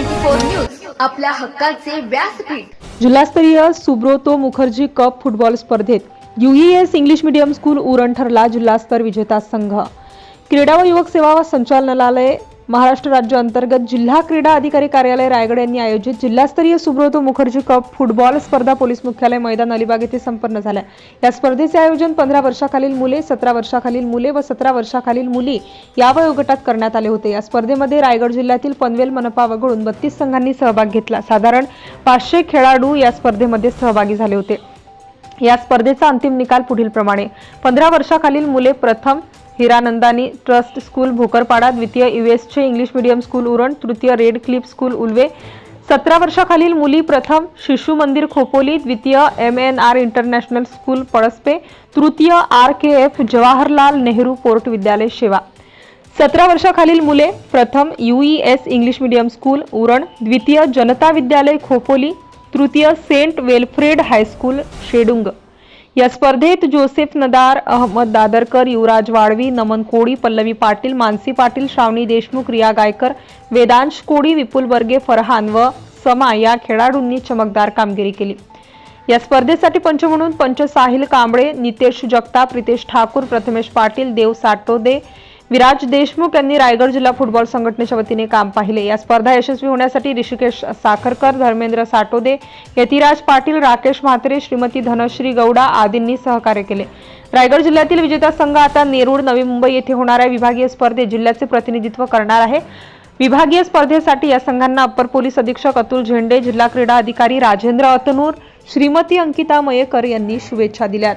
News आपल्या हक्काचे व्यासपीठ. जिल्हास्तरीय सुब्रोतो मुखर्जी कप फुटबॉल स्पर्धेत UES English medium school Uran ठरला जिल्हास्तर विजेता संघ. क्रीडा व युवक सेवा व संचालनालय महाराष्ट्र राज्य अंतर्गत जिल्हा क्रीडा अधिकारी कार्यालय रायगड यांनी आयोजित जिल्हास्तरीय सुब्रतो मुखर्जी कप फुटबॉल स्पर्धा पोलीस मुख्यालय मैदान अलिबाग येथे संपन्न झाल्या या स्पर्धेचे आयोजन पंधरा वर्षाखालील मुले सतरा वर्षाखालील मुले व सतरा वर्षाखालील मुली या वयोगटात करण्यात आले होते. या स्पर्धेमध्ये रायगड जिल्ह्यातील पनवेल मनपा वगळून बत्तीस संघांनी सहभाग घेतला. साधारण पाचशे खेळाडू या स्पर्धेमध्ये सहभागी झाले होते. या स्पर्धेचा अंतिम निकाल पुढील प्रमाणे पंधरा वर्षाखालील मुले प्रथम हिरानंदानी ट्रस्ट स्कूल भोकरपाडा द्वितीय युएसचे इंग्लिश मीडियम स्कूल उरण तृतीय रेड क्लिप स्कूल उल्वे सतरा वर्षाखालील मुली प्रथम शिशु मंदिर खोपोली द्वितीय M N R international school Palaspe तृतीय R K F Jawaharlal Nehru port Vidyalaya Sheva सतरा वर्षाखालील मुले प्रथम U E S English medium school Uran द्वितीय जनता विद्यालय खोपोली तृतीय सेंट वेलफ्रेड हायस्कूल शेडुंग. या स्पर्धेत जोसेफ नदार अहमद दादरकर युवराज वाळवी नमन कोडी पल्लवी पाटील मानसी पाटील श्रावणी देशमुख रिया गायकर वेदांश कोडी विपुल बर्गे फरहान व समा या खेळाडूंनी चमकदार कामगिरी केली. या स्पर्धेसाठी पंच म्हणून पंच साहिल कांबळे नितेश जगताप रितेश ठाकूर प्रथमेश पाटील देव साटोदे विराज देशमुख यांनी रायगड जिल्हा फुटबॉल संघटनेच्या वतीने काम पाहिले. या स्पर्धा यशस्वी होण्यासाठी ऋषिकेश साखरकर धर्मेंद्र साटोदे यतिराज पाटील राकेश म्हात्रे श्रीमती धनश्री गौडा आदींनी सहकार्य केले. रायगड जिल्ह्यातील विजेता संघ आता नेरूळ नवी मुंबई येथे होणाऱ्या विभागीय स्पर्धेत जिल्ह्याचे प्रतिनिधित्व करणार आहे. विभागीय स्पर्धेसाठी या संघांना अप्पर पोलीस अधीक्षक अतुल झेंडे जिल्हा क्रीडा अधिकारी राजेंद्र अतनूर श्रीमती अंकिता मयेकर यांनी शुभेच्छा दिल्यात.